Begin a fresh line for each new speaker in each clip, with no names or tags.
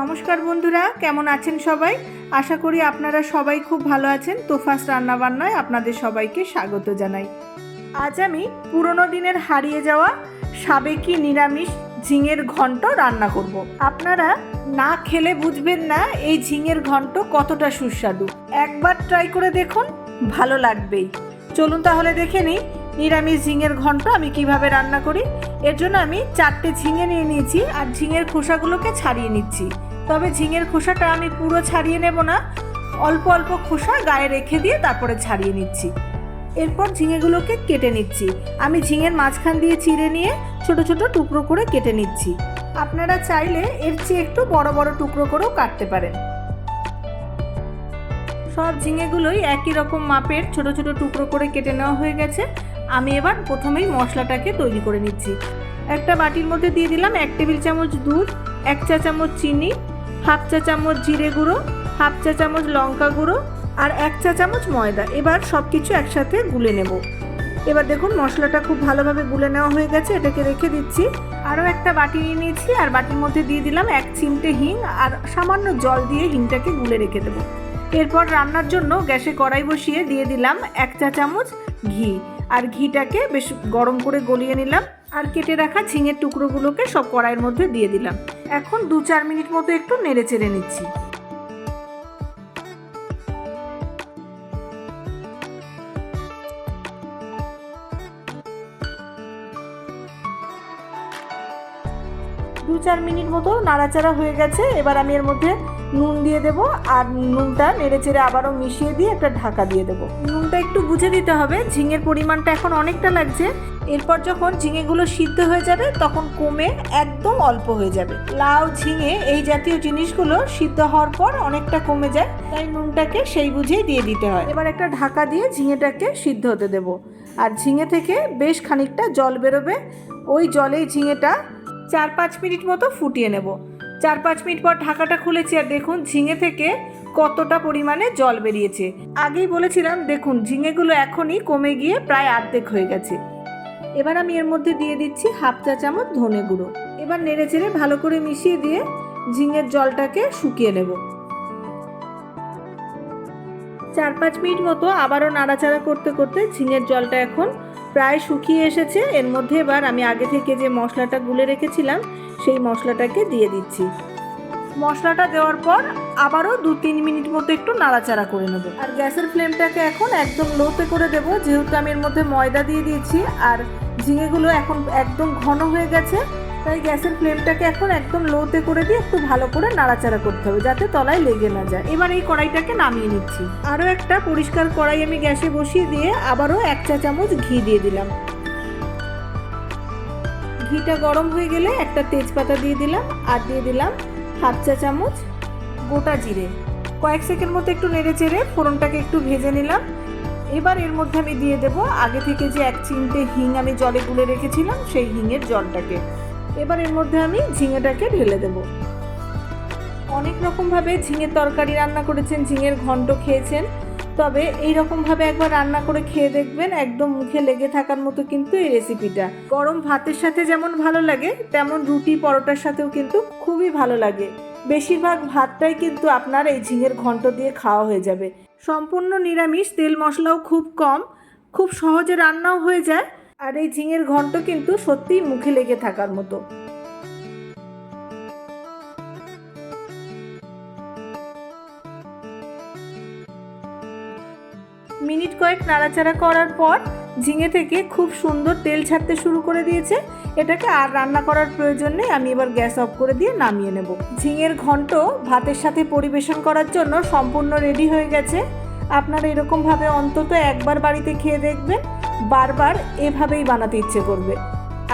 নমস্কার বন্ধুরা, কেমন আছেন সবাই? আশা করি আপনারা সবাই খুব ভালো আছেন। তোফাস রান্নাবান্নায় আপনাদের সবাইকে স্বাগত জানাই। আজ আমি পুরনো দিনের হারিয়ে যাওয়া সাবেকি নিরামিষ ঝিঙের ঘন্ট রান্না করব। আপনারা না খেলে বুঝবেন না এই ঝিঙের ঘন্ট কতটা সুস্বাদু। একবার ট্রাই করে দেখুন, ভালো লাগবেই। চলুন তাহলে দেখে নিই নিরামিষ ঝিঙের ঘন্ট আমি কীভাবে রান্না করি। এর জন্য আমি চারটে ঝিঙে নিয়ে নিয়েছি আর ঝিঙের খোসাগুলোকে ছাড়িয়ে নিচ্ছি। তবে ঝিঙের খোসাটা আমি পুরো ছাড়িয়ে নেব না। অল্প অল্প খোসা গায়ে রেখে দিয়ে তারপরে ছাড়িয়ে নিচ্ছি। এরপর ঝিঙেগুলোকে কেটে নিচ্ছি। আমি ঝিঙের মাঝখান দিয়ে চিড়ে নিয়ে ছোট ছোট টুকরো করে কেটে নিচ্ছি। আপনারা চাইলে এর চেয়ে একটু বড় বড় টুকরো করেও কাটতে পারেন। সব ঝিঙেগুলোই একই রকম মাপের ছোট ছোট টুকরো করে কেটে নেওয়া হয়ে গেছে। আমি এবার প্রথমেই মশলাটাকে তৈরি করে নিচ্ছি। একটা বাটির মধ্যে দিয়ে দিলাম এক টেবিল চামচ দুধ, এক চা চামচ চিনি হাফ চা চামচ জিরে গুঁড়ো, হাফ চা চামচ লঙ্কা গুঁড়ো আর এক চা চামচ ময়দা। এবার সব কিছু একসাথে গুলে নেব। এবার দেখুন মশলাটা খুব ভালোভাবে গুলে নেওয়া হয়ে গেছে, এটাকে রেখে দিচ্ছি। আরও একটা বাটি নিয়ে নিয়েছি, আর বাটির মধ্যে দিয়ে দিলাম এক চিমটে হিং আর সামান্য জল দিয়ে হিংটাকে গুলে রেখে দেবো। এরপর রান্নার জন্য গ্যাসে কড়াই বসিয়ে দিয়ে দিলাম এক চা চামচ ঘি। আর ঘিটাকে বেশ গরম করে গলিয়ে নিলাম। আর কেটে রাখা ঝিঙের টুকরোগুলোকে সব কড়াইয়ের মধ্যে দিয়ে দিলাম। এখন দু চার মিনিট মতো একটু নেড়ে চেড়ে নিচ্ছি। দু চার মিনিট মতো নাড়াচাড়া হয়ে গেছে। এবার আমি এর মধ্যে নুন দিয়ে দেবো আর নুনটা নেড়ে চেড়ে আবারও মিশিয়ে দিয়ে একটা ঢাকা দিয়ে দেবো। নুনটা একটু বুঝে দিতে হবে, ঝিঙের পরিমাণটা এখন অনেকটা লাগছে। এরপর যখন ঝিঙেগুলো সিদ্ধ হয়ে যাবে, তখন কমে একদম অল্প হয়ে যাবে। লাউ, ঝিঙে এই জাতীয় জিনিসগুলো সিদ্ধ হওয়ার পর অনেকটা কমে যায়, তাই নুনটাকে সেই বুঝেই দিয়ে দিতে হয়। এবার একটা ঢাকা দিয়ে ঝিঙেটাকে সিদ্ধ হতে দেবো। আর ঝিঙে থেকে বেশ খানিকটা জল বেরোবে, ওই জলেই ঝিঙেটা চার পাঁচ মিনিট মতো ফুটিয়ে নেব। চার পাঁচ মিনিট পর ঢাকাটা খুলেছি আর দেখুন ঝিঙে থেকে কতটা পরিমাণে জল বেরিয়েছে। আগেই বলেছিলাম, দেখুন, ঝিঙেগুলো এখনই কমে গিয়ে প্রায় অর্ধেক হয়ে গেছে। এবার আমি এর মধ্যে দিয়ে দিচ্ছি হাফ চা চামচ ধনে গুঁড়ো। এবার নেড়ে চেড়ে ভালো করে মিশিয়ে দিয়ে ঝিঙের জলটাকে শুকিয়ে নেব। চার পাঁচ মিনিট মতো আবারও নাড়াচাড়া করতে করতে ঝিঙের জলটা এখন প্রায় শুকিয়ে এসেছে। এর মধ্যে এবার আমি আগে থেকে যে মশলাটা গুলে রেখেছিলাম সেই মশলাটাকে দিয়ে দিচ্ছি। মশলাটা দেওয়ার পর আবারও দু তিন মিনিট মতো একটু নাড়াচাড়া করে নেব। আর গ্যাসের ফ্লেমটাকে এখন একদম লোতে করে দেব, যেহেতু আমি এর মধ্যে ময়দা দিয়ে দিয়েছি আর ঝিঙেগুলো এখন একদম ঘন হয়ে গেছে, তাই গ্যাসের ফ্লেমটাকে এখন একদম লোতে করে দিয়ে একটু ভালো করে নাড়াচাড়া করতে হবে, যাতে তলায় লেগে না যায়। এবার এই কড়াইটাকে নামিয়ে নিচ্ছি। আরও একটা পরিষ্কার কড়াই আমি গ্যাসে বসিয়ে দিয়ে আবারও এক চা চামচ ঘি দিয়ে দিলাম। ঘিটা গরম হয়ে গেলে একটা তেজপাতা দিয়ে দিলাম আর দিয়ে দিলাম হাফ চা চামচ গোটা জিরে। কয়েক সেকেন্ড মতো একটু নেড়ে চেড়ে ফোড়নটাকে একটু ভেজে নিলাম। এবার এর মধ্যে আমি দিয়ে দেব আগে থেকে যে এক চিমটে হিং আমি জলে গুলে রেখেছিলাম সেই হিঙের জলটাকে। এবার এর মধ্যে আমি ঝিঙেটাকে ঢেলে দেব। অনেক রকমভাবে ঝিঙের তরকারি রান্না করেছেন, ঝিঙের ঘন্ট খেয়েছেন। তবে এই রকমভাবে একবার রান্না করে খেয়ে দেখবেন, একদম মুখে লেগে থাকার মতো কিন্তু এই রেসিপিটা গরম ভাতের সাথে যেমন ভালো লাগে, তেমন রুটি পরোটার সাথেও কিন্তু খুবই ভালো লাগে। বেশিরভাগ ভাতটাই কিন্তু আপনার এই ঝিঙের ঘন্ট দিয়ে খাওয়া হয়ে যাবে। সম্পূর্ণ নিরামিষ, তেল মশলাও খুব কম, খুব সহজে রান্নাও হয়ে যায়, আর এই ঝিঙের ঘন্ট কিন্তু সত্যিই মুখে লেগে থাকার মতো। মিনিট কয়েক নাড়াচাড়া করার পর ঝিঙে থেকে খুব সুন্দর তেল ছাড়তে শুরু করে দিয়েছে। এটাকে আর রান্না করার প্রয়োজন নেই, আমি এবার গ্যাস অফ করে দিয়ে নামিয়ে নেব। ঝিঙের ঘন্ট ভাতের সাথে পরিবেশন করার জন্য সম্পূর্ণ রেডি হয়ে গেছে। আপনারা এরকমভাবে অন্তত একবার বাড়িতে খেয়ে দেখবেন, বারবার এভাবেই বানাতে ইচ্ছে করবে।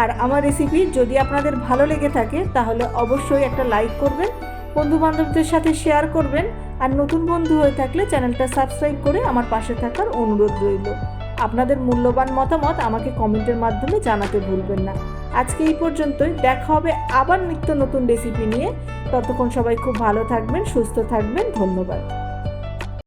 আর আমার রেসিপি যদি আপনাদের ভালো লেগে থাকে, তাহলে অবশ্যই একটা লাইক করবেন। বন্ধু বান্ধবদের সাথে শেয়ার করবেন আর নতুন বন্ধু হয়ে থাকলে চ্যানেলটা সাবস্ক্রাইব করে আমার পাশে থাকার অনুরোধ রইল। আপনাদের মূল্যবান মতামত আমাকে কমেন্টের মাধ্যমে জানাতে ভুলবেন না। আজকে এই পর্যন্তই। দেখা হবে আবার নিত্য নতুন রেসিপি নিয়ে। ততক্ষণ সবাই খুব ভালো থাকবেন, সুস্থ থাকবেন। ধন্যবাদ।